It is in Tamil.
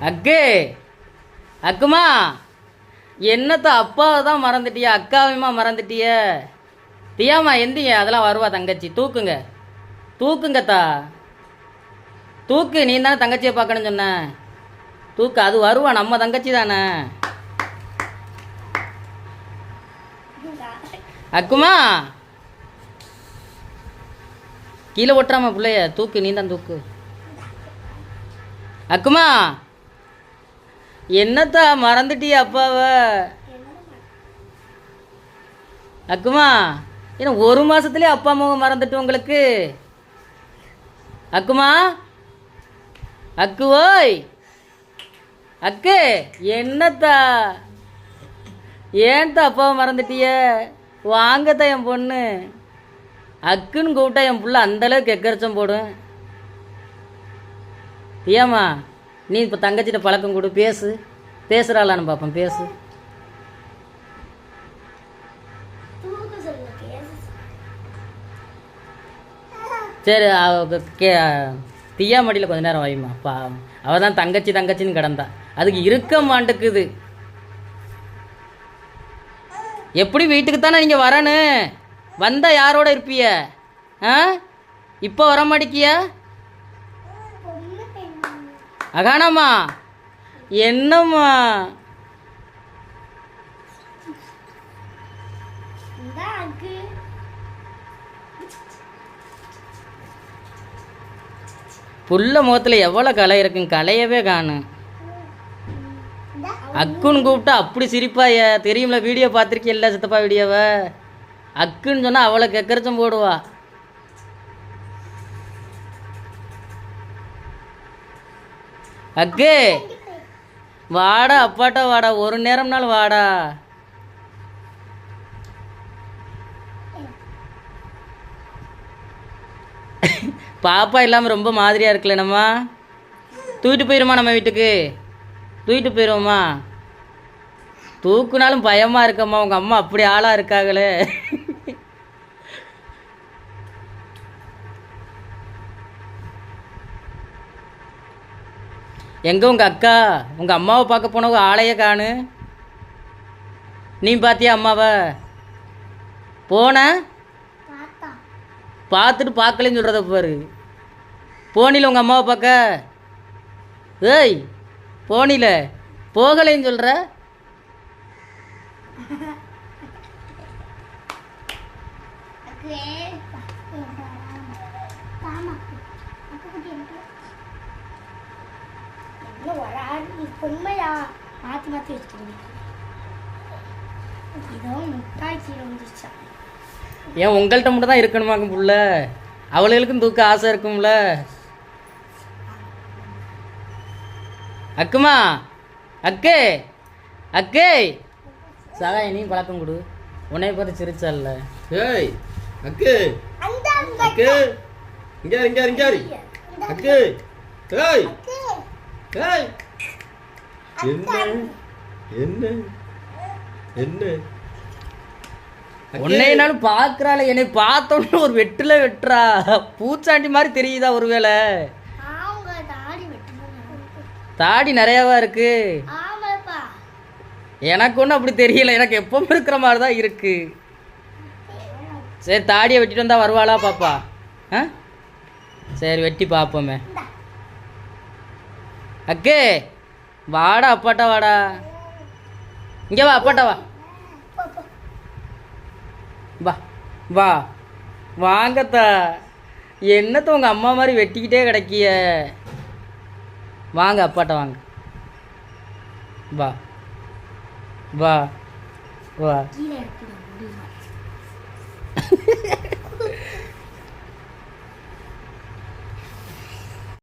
அக்கு. அக்குமா என்னத்த அப்பாவை தான் மறந்துட்டியா அக்காவையுமா மறந்துட்டிய? தியாமா எந்திங்க அதெல்லாம் வருவா தங்கச்சி. தூக்குங்க. தூக்குங்கத்தா தூக்கு நீ தானே தங்கச்சியை பார்க்கணும்னு சொன்ன. தூக்கு அது வருவா நம்ம தங்கச்சி தானே. அக்குமா கீழே ஒட்டுறாம பிள்ளைய. தூக்கு நீ தான் தூக்கு. அக்குமா என்னத்தா மறந்துட்டியா அப்பாவை? அக்குமா ஏன்னா ஒரு மாசத்துலயே அப்பா அம்மாவை மறந்துட்டு உங்களுக்கு? அக்குமா அக்கு ஓய் அக்கு என்னத்தா? ஏன்த்தா அப்பாவை மறந்துட்டிய? வாங்கத்தா என் பொண்ணு. அக்குன்னு கூப்பிட்டா என் புள்ள அந்தளவுக்கு எக்கரிச்சம் போடும். ஏம்மா நீ இப்போ தங்கச்சிட்ட பழக்கம் கொடு பேசு. பேசுகிறாளான்னு பார்ப்போம் பேசு. சரி அவ கே தியா மடியில் கொஞ்ச நேரம் வைமா பா அவள் தான் தங்கச்சி தங்கச்சின்னு கிடந்தா. அதுக்கு இருக்க மாட்டேக்குது எப்படி வீட்டுக்கு தானே நீங்கள் வரணும் வந்தால் யாரோட இருப்பிய? ஆ? இப்போ வர மாட்டேக்கியா? அகானம்மா. என்னம்மா? புள்ள முகத்தில் எவ்வளோ கலை இருக்குங்க கலையவே காணும் அக்குன்னு கூப்பிட்டா அப்படி சிரிப்பாய. தெரியும்ல வீடியோ பார்த்துருக்கியல்ல சித்தப்பா வீடியோவை? அக்குன்னு சொன்னால் அவ்வளோ கெக்கரிச்சம் போடுவா. அக்கு வாடா அப்பாட்டா வாடா. ஒரு நேரம்னாலும் வாடா. பாப்பா இல்லாமல் ரொம்ப மாதிரியாக இருக்குல்ல நம்ம? தூக்கிட்டு போயிருமா நம்ம வீட்டுக்கு? தூக்கிட்டு போயிடுவோம்மா தூக்குனாலும் பயமாக இருக்கம்மா. உங்கள் அம்மா அப்படி ஆளாக இருக்காங்களே. எங்கே உங்கள் அக்கா? உங்கள் அம்மாவை பார்க்க போனவங்க ஆளையே காணு. நீ பார்த்தியா அம்மாவை? போன? பார்த்துட்டு பார்க்கலன்னு சொல்கிறத பாரு. போனில உங்கள் அம்மாவை பார்க்க. ஏய் போனில. போகலைன்னு சொல்கிற உண்மையா மாற்றி மாற்றி வச்சுக்கிறீங்க இதோ முட்டாய் கீழே வந்துருச்சா. ஏன் உங்கள்கிட்ட மட்டும் தான் இருக்கணுமாங்க புள்ள? அவளுகளுக்கும் தூக்க ஆசை இருக்கும்ல. அக்குமா அக்கே அக்கே. சகாய நீ பழக்கம் கொடு. உன்னைய பார்த்து சிரிச்சால ஏய் அக்கு. அந்த அக்கு. இங்க இங்க இங்க அக்கு. ஏய். ஏய். என்ன? என்ன? என்ன? உன்னையினாலும் பார்க்குறாள். என்னை பார்த்தோன்னு ஒரு வெட்டுல வெட்டுறா. பூச்சாண்டி மாதிரி தெரியுதா ஒருவேளை? தாடி நிறையாவா இருக்கு? ஆமாப்பா. எனக்கு ஒன்றும் அப்படி தெரியல. எனக்கு எப்பவும் இருக்கிற மாதிரி தான் இருக்கு. சரி தாடியை வெட்டிட்டு வந்தா வருவாளா பாப்பா? ஆ? சரி வெட்டி பார்ப்போமே அக்கே வாடா அப்பாட்டா வாடா. இங்கே வா அப்பாட்டா வா. வா வா. வாங்கத்தா. என்னத்த உங்கள் அம்மா மாதிரி வெட்டிக்கிட்டே கிடைக்கிய? வாங்க அப்பாட்ட வாங்க. வா. வா. வா.